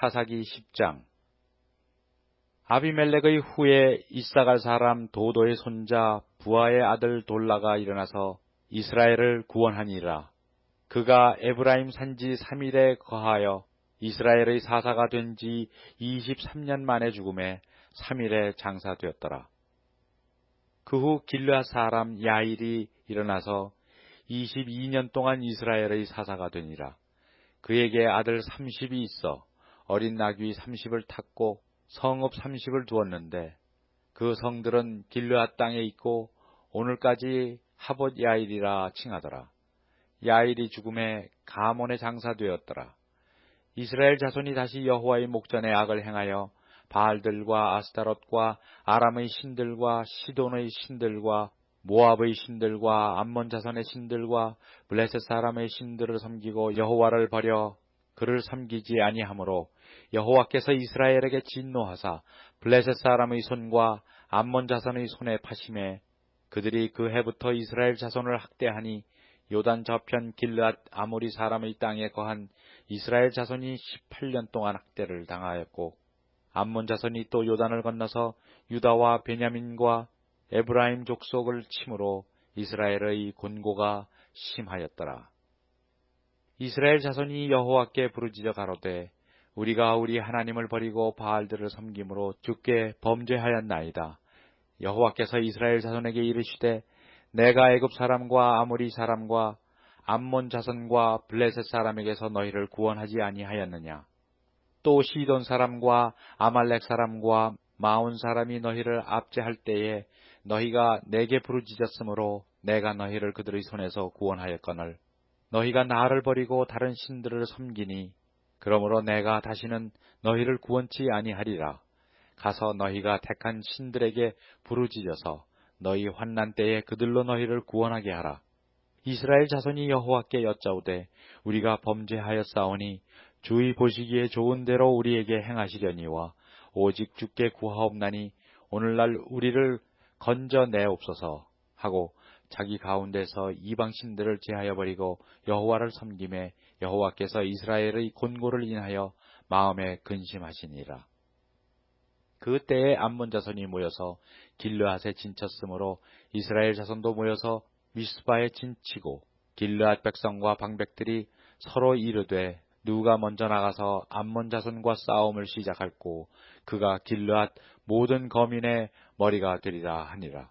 사사기 10장 아비멜렉의 후에 이사갈 사람 도도의 손자 부하의 아들 돌라가 일어나서 이스라엘을 구원하니라. 그가 에브라임 산지 3일에 거하여 이스라엘의 사사가 된 지 23년 만에 죽음에 3일에 장사되었더라. 그 후 길르앗 사람 야일이 일어나서 22년 동안 이스라엘의 사사가 되니라. 그에게 아들 30이 있어 어린 나귀 30을 탔고 성읍 30을 두었는데 그 성들은 길르앗 땅에 있고 오늘까지 하봇 야일이라 칭하더라. 야일이 죽음에 가몬에 장사되었더라. 이스라엘 자손이 다시 여호와의 목전에 악을 행하여 바알들과 아스타롯과 아람의 신들과 시돈의 신들과 모압의 신들과 암몬 자손의 신들과 블레셋 사람의 신들을 섬기고 여호와를 버려 그를 섬기지 아니하므로 여호와께서 이스라엘에게 진노하사 블레셋 사람의 손과 암몬 자손의 손에 파심해 그들이 그 해부터 이스라엘 자손을 학대하니 요단 저편 길르앗 아모리 사람의 땅에 거한 이스라엘 자손이 18년 동안 학대를 당하였고 암몬 자손이 또 요단을 건너서 유다와 베냐민과 에브라임 족속을 침으로 이스라엘의 곤고가 심하였더라. 이스라엘 자손이 여호와께 부르짖어 가로되 우리가 우리 하나님을 버리고 바알들을 섬김으로 죽게 범죄하였나이다. 여호와께서 이스라엘 자손에게 이르시되 내가 애굽 사람과 아모리 사람과 암몬 자손과 블레셋 사람에게서 너희를 구원하지 아니하였느냐? 또 시돈 사람과 아말렉 사람과 마온 사람이 너희를 압제할 때에 너희가 내게 부르짖었으므로 내가 너희를 그들의 손에서 구원하였거늘 너희가 나를 버리고 다른 신들을 섬기니 그러므로 내가 다시는 너희를 구원치 아니하리라. 가서 너희가 택한 신들에게 부르짖어서 너희 환난 때에 그들로 너희를 구원하게 하라. 이스라엘 자손이 여호와께 여짜오되 우리가 범죄하였사오니 주의 보시기에 좋은 대로 우리에게 행하시려니와 오직 주께 구하옵나니 오늘날 우리를 건져내옵소서 하고 자기 가운데서 이방 신들을 제하여 버리고 여호와를 섬김에 여호와께서 이스라엘의 곤고를 인하여 마음에 근심하시니라. 그때에 암몬 자손이 모여서 길르앗에 진쳤으므로 이스라엘 자손도 모여서 미스바에 진치고 길르앗 백성과 방백들이 서로 이르되 누가 먼저 나가서 암몬 자손과 싸움을 시작할고 그가 길르앗 모든 거민의 머리가 되리라 하니라.